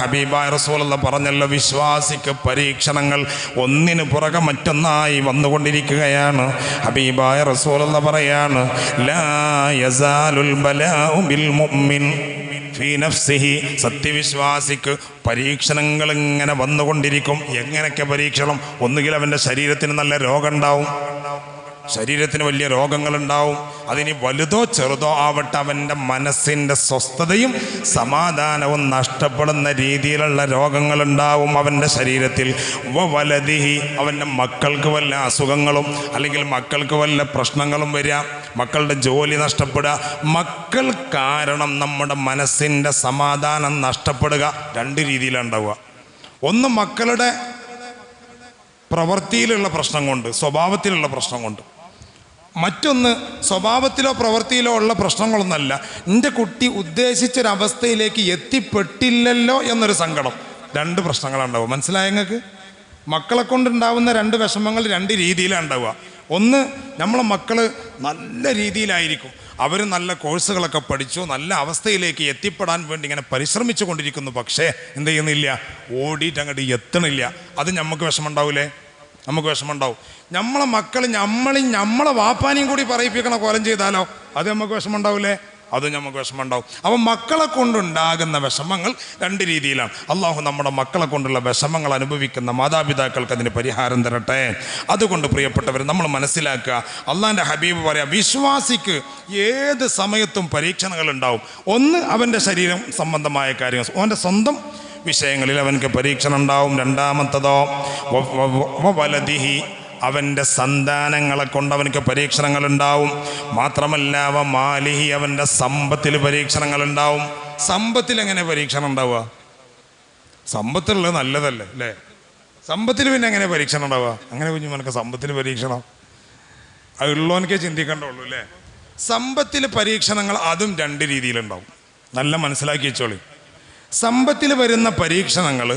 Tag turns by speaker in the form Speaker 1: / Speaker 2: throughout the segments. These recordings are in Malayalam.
Speaker 1: ഹബീബായ റസൂലുള്ള പറഞ്ഞല്ലോ വിശ്വാസിക്ക് പരീക്ഷണങ്ങൾ ഒന്നിനു പുറകെ മറ്റൊന്നായി വന്നുകൊണ്ടിരിക്കുകയാണ്. ഹബീബായ റസൂലുള്ള പറയാണ് ലാ യസാലുൽ ബലാഉ ബിൽ മുഅ്മിൻ നഫ്സിഹി. സത്യവിശ്വാസിക്ക് പരീക്ഷണങ്ങൾ ഇങ്ങനെ വന്നുകൊണ്ടിരിക്കും. എങ്ങനെയൊക്കെ പരീക്ഷണം? ഒന്നുകിൽ അവന്റെ ശരീരത്തിന് നല്ല രോഗം ഉണ്ടാവും. ശരീരത്തിന് വലിയ രോഗങ്ങളുണ്ടാവും. അതിനി വലുതോ ചെറുതോ ആവട്ടെ അവന്റെ മനസ്സിന്റെ സ്വസ്ഥതയും സമാധാനവും നഷ്ടപ്പെടുന്ന രീതിയിലുള്ള രോഗങ്ങളുണ്ടാവും അവന്റെ ശരീരത്തിൽ. വലതിഹി അവന്റെ മക്കൾക്ക് വല്ല അസുഖങ്ങളും അല്ലെങ്കിൽ മക്കൾക്ക് വല്ല പ്രശ്നങ്ങളും വരിക മക്കളുടെ ജോലി നഷ്ടപ്പെടുക മക്കൾ കാരണം നമ്മുടെ മനസ്സിന്റെ സമാധാനം നഷ്ടപ്പെടുക രണ്ട് രീതിയിലുണ്ടാവുക ഒന്ന് മക്കളുടെ പ്രവൃത്തിയിലുള്ള പ്രശ്നം കൊണ്ട് സ്വഭാവത്തിലുള്ള പ്രശ്നം കൊണ്ട്. മറ്റൊന്ന് സ്വഭാവത്തിലോ പ്രവൃത്തിയിലോ ഉള്ള പ്രശ്നങ്ങളൊന്നല്ല. എന്റെ കുട്ടി ഉദ്ദേശിച്ചൊരവസ്ഥയിലേക്ക് എത്തിപ്പെട്ടില്ലല്ലോ എന്നൊരു സങ്കടം. രണ്ട് പ്രശ്നങ്ങളുണ്ടാവും മനസ്സിലായ നിങ്ങൾക്ക് മക്കളെ കൊണ്ടുണ്ടാവുന്ന രണ്ട് വിഷമങ്ങൾ രണ്ട് രീതിയിലാണ് ഉണ്ടാവുക. ഒന്ന് നമ്മളെ മക്കൾ നല്ല രീതിയിലായിരിക്കും. അവർ നല്ല കോഴ്സുകളൊക്കെ പഠിച്ചു നല്ല അവസ്ഥയിലേക്ക് എത്തിപ്പെടാൻ വേണ്ടി ഇങ്ങനെ പരിശ്രമിച്ചു കൊണ്ടിരിക്കുന്നു പക്ഷേ എന്ത് ചെയ്യുന്നില്ല? ഓടിയിട്ട് അങ്ങോട്ട് എത്തണില്ല. അത് നമുക്ക് വിഷമമുണ്ടാവൂലേ നമുക്ക് വിഷമമുണ്ടാവും. നമ്മളെ മക്കൾ നമ്മളും നമ്മളെ വാപ്പാനെയും കൂടി പറയിപ്പിക്കണ കോലം ചെയ്താലോ? അത് നമുക്ക് വിഷമമുണ്ടാവില്ലേ അത് നമുക്ക് വിഷമമുണ്ടാവും. അപ്പം മക്കളെ കൊണ്ടുണ്ടാകുന്ന വിഷമങ്ങൾ രണ്ട് രീതിയിലാണ്. അള്ളാഹു നമ്മുടെ മക്കളെ കൊണ്ടുള്ള വിഷമങ്ങൾ അനുഭവിക്കുന്ന മാതാപിതാക്കൾക്ക് അതിന് പരിഹാരം തരട്ടെ. അതുകൊണ്ട് പ്രിയപ്പെട്ടവർ നമ്മൾ മനസ്സിലാക്കുക അള്ളാഹിന്റെ ഹബീബ് പറയാം വിശ്വാസിക്ക് ഏത് സമയത്തും പരീക്ഷണങ്ങൾ ഉണ്ടാവും. ഒന്ന് അവന്റെ ശരീരം സംബന്ധമായ കാര്യങ്ങൾ. അവന്റെ സ്വന്തം വിഷയങ്ങളിൽ അവനക്ക് പരീക്ഷണം ഉണ്ടാവും രണ്ടാമത്തതോ വലതിഹി അവന്റെ സന്താനങ്ങളെ കൊണ്ട് അവനക്ക് പരീക്ഷണങ്ങൾ ഉണ്ടാവും മാത്രമല്ല അവ മാലിഹി അവന്റെ സമ്പത്തിൽ പരീക്ഷണങ്ങൾ ഉണ്ടാവും സമ്പത്തിൽ എങ്ങനെ പരീക്ഷണം ഉണ്ടാവുക സമ്പത്തുള്ളത് നല്ലതല്ലേ അല്ലേ? സമ്പത്തിൽ പിന്നെ എങ്ങനെ പരീക്ഷണം ഉണ്ടാവുക അങ്ങനെ കുഞ്ഞു മനക്ക് സമ്പത്തിൽ പരീക്ഷണം. അത് ഉള്ളവനക്കേ ചിന്തിക്കേണ്ടുള്ളൂ അല്ലേ? സമ്പത്തിൽ പരീക്ഷണങ്ങൾ അതും രണ്ട് രീതിയിലുണ്ടാവും. നല്ല മനസ്സിലാക്കി വെച്ചോളി. സമ്പത്തിൽ വരുന്ന പരീക്ഷണങ്ങൾ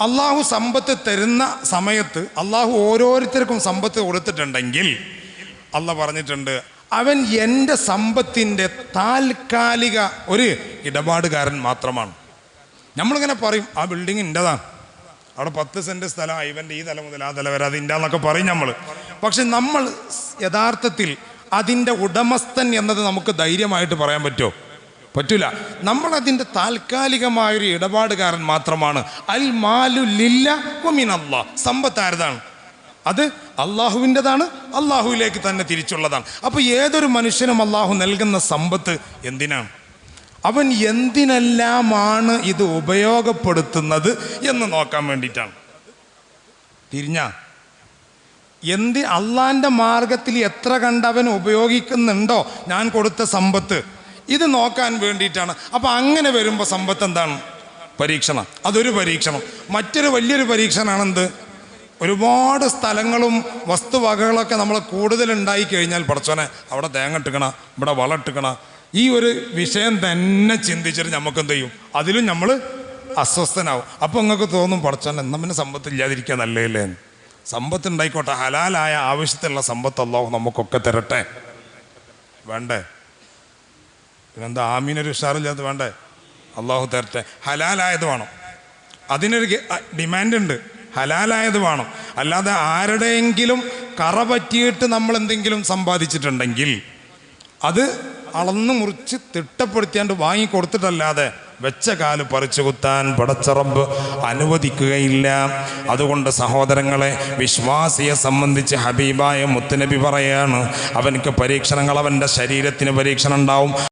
Speaker 1: അള്ളാഹു സമ്പത്ത് തരുന്ന സമയത്ത് അള്ളാഹു ഓരോരുത്തർക്കും സമ്പത്ത് കൊടുത്തിട്ടുണ്ടെങ്കിൽ അള്ള പറഞ്ഞിട്ടുണ്ട് അവൻ എന്റെ സമ്പത്തിന്റെ താൽക്കാലിക ഒരു ഇടപാടുകാരൻ മാത്രമാണ്. നമ്മളിങ്ങനെ പറയും ആ ബിൽഡിംഗ് ഇന്റെതാണ് അവിടെ പത്ത് സെന്റ് സ്ഥലം ഇവന്റെ ഈ തലം മുതൽ ആ തല വരെ അത് ഇന്റെന്നൊക്കെ പറയും നമ്മൾ പക്ഷെ നമ്മൾ യഥാർത്ഥത്തിൽ അതിന്റെ ഉടമസ്ഥൻ എന്നത് നമുക്ക് ധൈര്യമായിട്ട് പറയാൻ പറ്റുമോ? പറ്റൂല. നമ്മളതിന്റെ താൽക്കാലികമായൊരു ഇടപാടുകാരൻ മാത്രമാണ്. അൽ മാലു ലില്ല അള്ളാഹ് സമ്പത്ത് ആരതാണ്? അത് അള്ളാഹുവിന്റെതാണ് അള്ളാഹുവിലേക്ക് തന്നെ തിരിച്ചുള്ളതാണ്. അപ്പോൾ ഏതൊരു മനുഷ്യനും അള്ളാഹു നൽകുന്ന സമ്പത്ത് എന്തിനാണ്? അവൻ എന്തിനെല്ലാമാണ് ഇത് ഉപയോഗപ്പെടുത്തുന്നത് എന്ന് നോക്കാൻ വേണ്ടിയിട്ടാണ്. തിരിഞ്ഞ. എന്തി അള്ളാന്റെ മാർഗത്തിൽ എത്ര കണ്ടവൻ ഉപയോഗിക്കുന്നുണ്ടോ? ഞാൻ കൊടുത്ത സമ്പത്ത്. ഇത് നോക്കാൻ വേണ്ടിയിട്ടാണ്. അപ്പോൾ അങ്ങനെ വരുമ്പോൾ സമ്പത്ത് എന്താണ്? പരീക്ഷണം. അതൊരു പരീക്ഷണം. മറ്റൊരു വലിയൊരു പരീക്ഷണമാണ് എന്ത് ഒരുപാട് സ്ഥലങ്ങളും വസ്തുവകകളൊക്കെ നമ്മൾ കൂടുതൽ ഉണ്ടായി കഴിഞ്ഞാൽ പടച്ചോനെ അവിടെ തേങ്ങ ഇട്ടുക്കണ ഇവിടെ വള ഇട്ടുക്കണ ഈ ഒരു വിഷയം തന്നെ ചിന്തിച്ചിട്ട് നമുക്ക് എന്ത് ചെയ്യും? അതിലും നമ്മൾ അസ്വസ്ഥനാവും. അപ്പോൾ നിങ്ങൾക്ക് തോന്നും പടച്ചോനെ എന്നാ പിന്നെ സമ്പത്ത് ഇല്ലാതിരിക്കുക നല്ലതല്ലേ സമ്പത്ത് ഉണ്ടായിക്കോട്ടെ. ഹലാലായ ആവശ്യത്തിലുള്ള സമ്പത്ത് നമുക്കൊക്കെ തരട്ടെ. വേണ്ടേ? പിന്നെന്താ? ആമീനൊരു ഉഷാറില്ലാത്ത വേണ്ടേ? അള്ളാഹു തരട്ടെ. ഹലാലായത് വേണം. അതിനൊരു ഡിമാൻഡ് ഉണ്ട് ഹലാലായത് വേണം. അല്ലാതെ ആരുടെയെങ്കിലും കറ പറ്റിയിട്ട് നമ്മൾ എന്തെങ്കിലും സമ്പാദിച്ചിട്ടുണ്ടെങ്കിൽ അത് അളന്നു മുറിച്ച് തിട്ടപ്പെടുത്തിയാണ്ട് വാങ്ങിക്കൊടുത്തിട്ടല്ലാതെ വെച്ച കാൽ പറിച്ചു കുത്താൻ പടച്ചറബ് അനുവദിക്കുകയില്ല. അതുകൊണ്ട് സഹോദരങ്ങളെ വിശ്വാസിയെ സംബന്ധിച്ച് ഹബീബായ മുത്തുനബി പറയാണ് അവനക്ക് പരീക്ഷണങ്ങൾ അവന്റെ ശരീരത്തിന് പരീക്ഷണം ഉണ്ടാവും